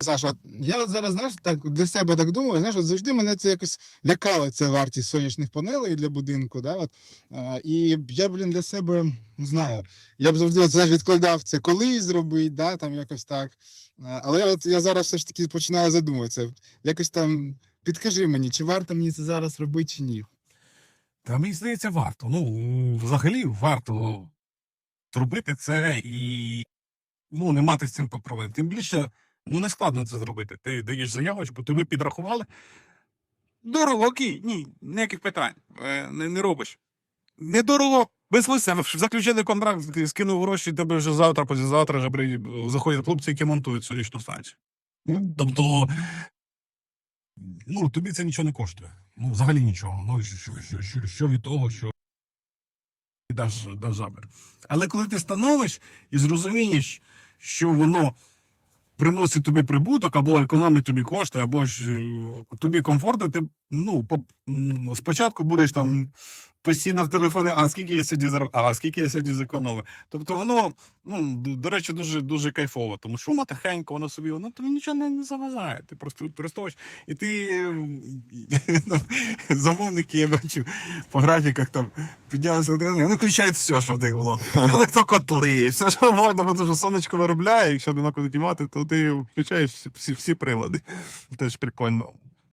Саша, я зараз знаєш, так для себе так думаю, знаєш, от завжди мене це якось лякало, це вартість сонячних панелей для будинку. Да, от, е, і я, блін, для себе не знаю. Я б завжди от, знаєш, відкладав це колись зробити, да, там якось так. Е, але от я зараз все ж таки починаю задумуватися. Якось там підкажи мені, чи варто мені це зараз робити, чи ні. Та мені здається, варто. Ну, взагалі варто зробити це і ну, не мати з цим проблем. Тим більше, ну не складно це зробити. Ти даєш заявочку, тобі підрахували. Дорого, окей, ні, ніяких питань. Е, не, не робиш. Недорого, без листа. Заключили контракт, скинув гроші, тебе вже завтра, післязавтра вже заходять хлопці, які монтують сонячну станцію. Ну, Тобто, ну, тобі це нічого не коштує. Ну, взагалі нічого. Ну, що, що, що, що, від того, що ти даш, даш забір. Але коли ти становиш і зрозумієш, що воно приносить тобі прибуток, або економить тобі кошти, або ж е, тобі комфортно, ти ну, по, спочатку будеш там постійно в телефоні, а скільки я сьогодні зароб... а скільки я сьогодні зекономив. Тобто воно, ну, до речі, дуже дуже кайфово, тому що воно тихенько, воно собі, воно тобі нічого не, не заважає. Ти просто використовуєш. І ти ну, замовники, я бачу по графіках там піднялися, вони включають все, що в них було. Електрокотли, все, що можна, бо дуже сонечко виробляє, якщо одинаково піднімати, то ти включаєш всі, всі прилади. Теж прикольно.